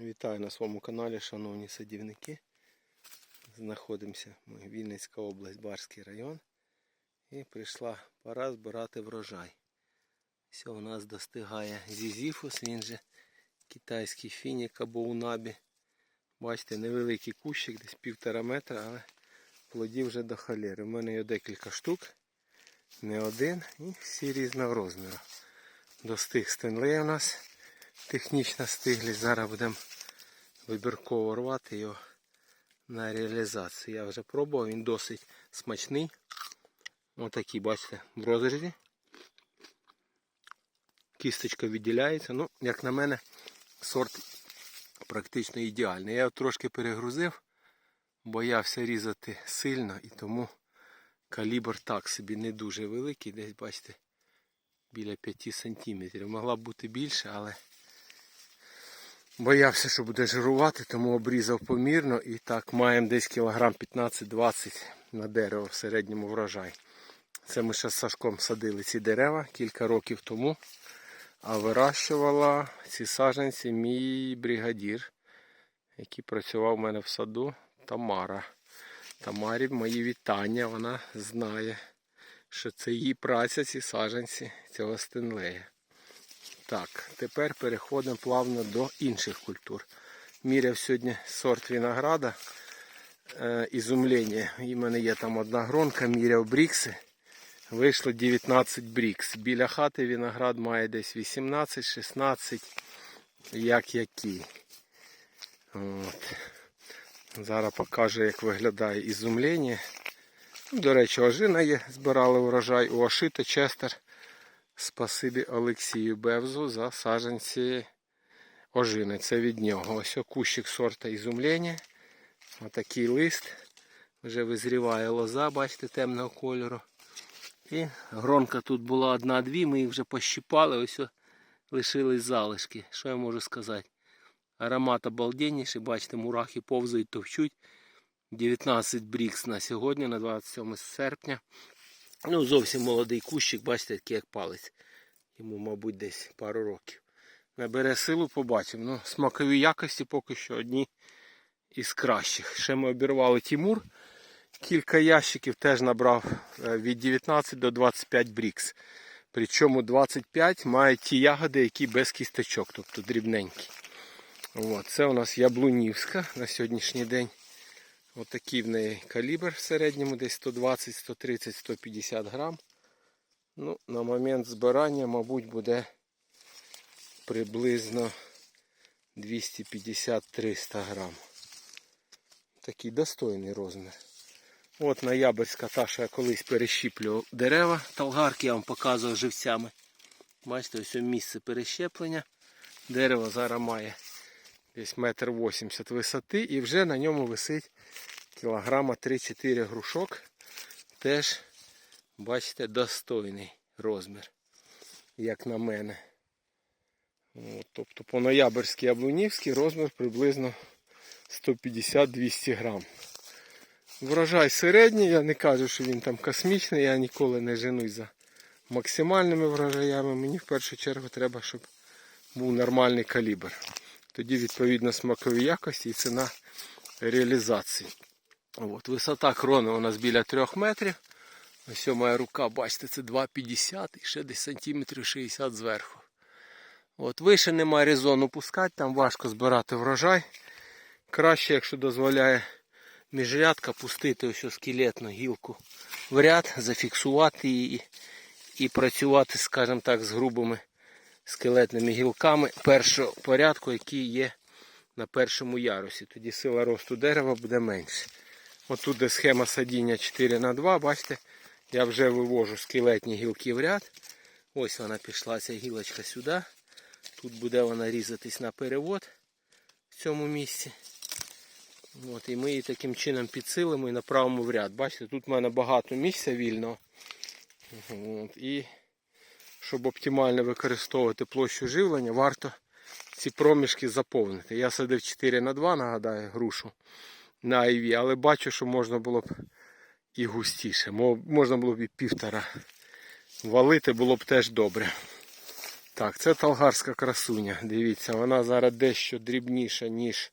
Вітаю на своєму каналі, шановні садівники. Знаходимося ми Вінницька область, Барський район. І прийшла пора збирати врожай. Все у нас достигає зізіфус, він же китайський фінік або унабі. Бачите, невеликий кущик, десь півтора метра, але плодів вже до холєри. У мене є декілька штук, не один і всі різного розміру. Достиг стенлей у нас технічно стиглі. Зараз будемо вибірково рвати його на реалізацію. Я вже пробував, він досить смачний. Отакий, бачите, в розрізі. Кісточка відділяється. Ну, як на мене, сорт практично ідеальний. Я його трошки перегрузив, боявся різати сильно і тому калібр так собі не дуже великий. Десь, бачите, біля 5 сантиметрів. Могла б бути більше, але боявся, що буде жирувати, тому обрізав помірно і так маємо десь кілограм 15-20 на дерево в середньому врожай. Це ми ще з Сашком садили ці дерева кілька років тому. А вирощувала ці саджанці мій бригадір, який працював у мене в саду Тамара. Тамарі мої вітання, вона знає, що це її праця, ці саджанці цього стенлея. Так, тепер переходимо плавно до інших культур. Міряв сьогодні сорт винограда. Е, ізумлення. І в мене є там одна гронка, міряв брікси. Вийшло 19 брікс. Біля хати виноград має десь 18-16, як який. От. Зараз покажу, як виглядає ізумлення. До речі, ожина є, збирали урожай у Ошито Честер. Спасибі Олексію Бевзу за саджанці ожини. Це від нього. Ось кущик сорта ізумлення. Отакий лист. Вже визріває лоза, бачите, темного кольору. І гронка тут була одна-дві, ми їх вже пощипали, ось лишились залишки. Що я можу сказати? Аромат обалденніший, бачите, мурахи повзають, товчуть. 19 брікс на сьогодні, на 27 серпня. Ну, зовсім молодий кущик, бачите, такий як палець. Йому, мабуть, десь пару років. Набере силу, побачимо. Ну, смакові якості поки що одні із кращих. Ще ми обірвали Тімур. Кілька ящиків теж набрав е, від 19 до 25 брікс. Причому 25 мають ті ягоди, які без кісточок, тобто дрібненькі. От, це у нас яблунівська на сьогоднішній день. Отакий в неї калібр в середньому, десь 120, 130, 150 грам. Ну, на момент збирання, мабуть, буде приблизно 250-300 грам. Такий достойний розмір. От ноябрьська та, що я колись перещіплював дерева, талгарки я вам показував живцями. Бачите, ось місце перещеплення. Дерево зараз має десь метр вісімдесят висоти і вже на ньому висить кілограма 3-4 грушок. Теж, бачите, достойний розмір, як на мене. От, тобто по ноябрьській яблунівській розмір приблизно 150-200 грам. Врожай середній, я не кажу, що він там космічний, я ніколи не женусь за максимальними врожаями. Мені в першу чергу треба, щоб був нормальний калібр. Тоді відповідно смакові якості і ціна реалізації. От, Висота крони у нас біля 3 метрів. Ось моя рука, бачите, це 2,50 і ще десь сантиметрів 60 зверху. От, Вище немає резону пускати, там важко збирати врожай. Краще, якщо дозволяє міжрядка, пустити ось скелетну гілку в ряд, зафіксувати її і працювати, скажімо так, з грубими скелетними гілками першого порядку, які є на першому ярусі. Тоді сила росту дерева буде менше. Отут де схема садіння 4 на 2 бачите, я вже вивожу скелетні гілки в ряд. Ось вона пішла, ця гілочка сюди. Тут буде вона різатись на перевод в цьому місці. От, І ми її таким чином підсилимо і направимо в ряд. Бачите, тут в мене багато місця вільного. От, І щоб оптимально використовувати площу живлення, варто ці проміжки заповнити. Я садив 4 на 2 нагадаю, грушу на IV, але бачу, що можна було б і густіше. Можна було б і півтора валити, було б теж добре. Так, це талгарська красуня. Дивіться, вона зараз дещо дрібніша, ніж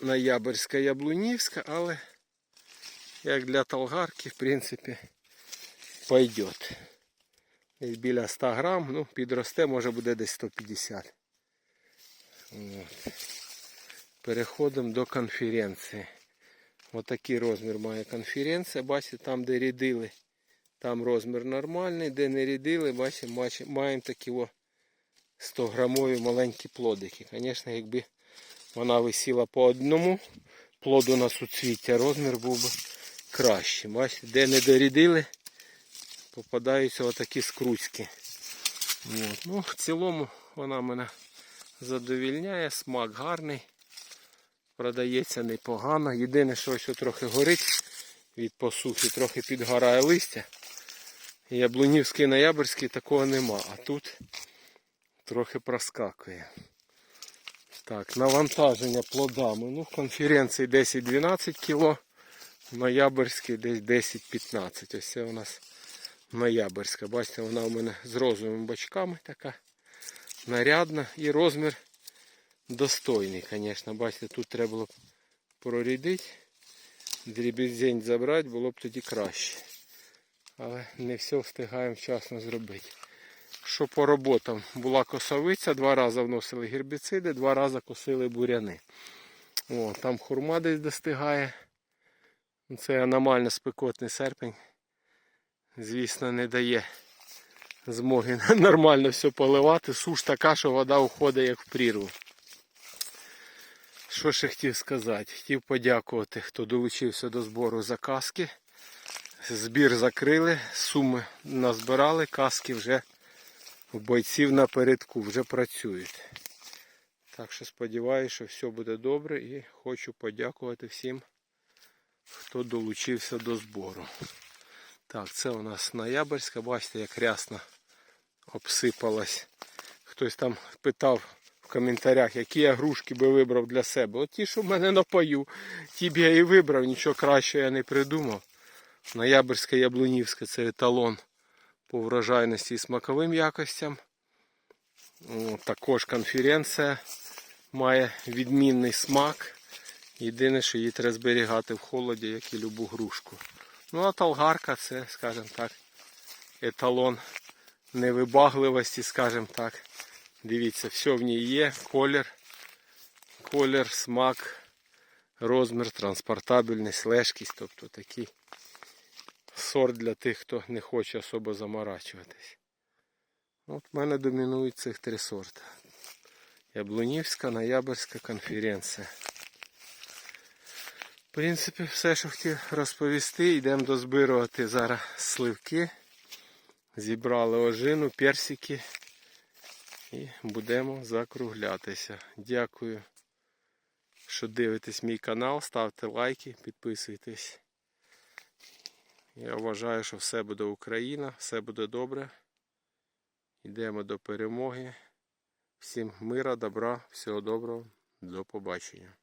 ноябрьська яблунівська, але як для талгарки, в принципі, пойдет. Десь біля 100 грам, ну, підросте, може буде десь 150. От. Переходимо до конференції. Отакий розмір має конференція. Бачите, там, де рядили, там розмір нормальний, де не рядили, бачите, маємо такі о 100 грамові маленькі плодики. Звісно, якби вона висіла по одному плоду на суцвіття, розмір був би кращий. Бачите, де не дорядили, попадаються отакі скруцьки. От. Ну, в цілому вона мене задовільняє, смак гарний. Продається непогано. Єдине, що ось трохи горить від посухи, трохи підгорає листя. Яблунівський ноябрьський такого нема, а тут трохи проскакує. Так, навантаження плодами. Ну, конференції 10-12 кг, ноябрьський десь 10-15. Ось це у нас ноябрьська. Бачите, вона у мене з розовими бачками така нарядна і розмір достойний, звісно. Бачите, тут треба було б прорядити, дрібізень забрати, було б тоді краще. Але не все встигаємо вчасно зробити. Що по роботам? Була косовиця, два рази вносили гербіциди, два рази косили буряни. О, там хурма десь достигає. Це аномально спекотний серпень. Звісно, не дає змоги нормально все поливати. Суш така, що вода уходить як в прірву. Що ще хотів сказати? Хотів подякувати, хто долучився до збору за каски. Збір закрили, суми назбирали, каски вже у бойців напередку вже працюють. Так що сподіваюся, що все буде добре і хочу подякувати всім, хто долучився до збору. Так, це у нас ноябрьська, бачите, як рясно обсипалась. Хтось там питав в коментарях, які я грушки би вибрав для себе. От ті, що в мене напою, ті б я і вибрав, нічого кращого я не придумав. Ноябрьська яблунівська це еталон по врожайності і смаковим якостям. Також конференція має відмінний смак. Єдине, що її треба зберігати в холоді, як і любу грушку. Ну а талгарка це, скажімо так, еталон невибагливості, скажімо так. Дивіться, все в ній є, колір, колір, смак, розмір, транспортабельність, лежкість, тобто такий сорт для тих, хто не хоче особо заморачуватись. От в мене домінують цих три сорти. Яблунівська, Ноябрьська конференція. В принципі, все, що хотів розповісти, йдемо дозбирувати зараз сливки. Зібрали ожину, персики і будемо закруглятися. Дякую, що дивитесь мій канал, ставте лайки, підписуйтесь. Я вважаю, що все буде Україна, все буде добре. Йдемо до перемоги. Всім мира, добра, всього доброго, до побачення.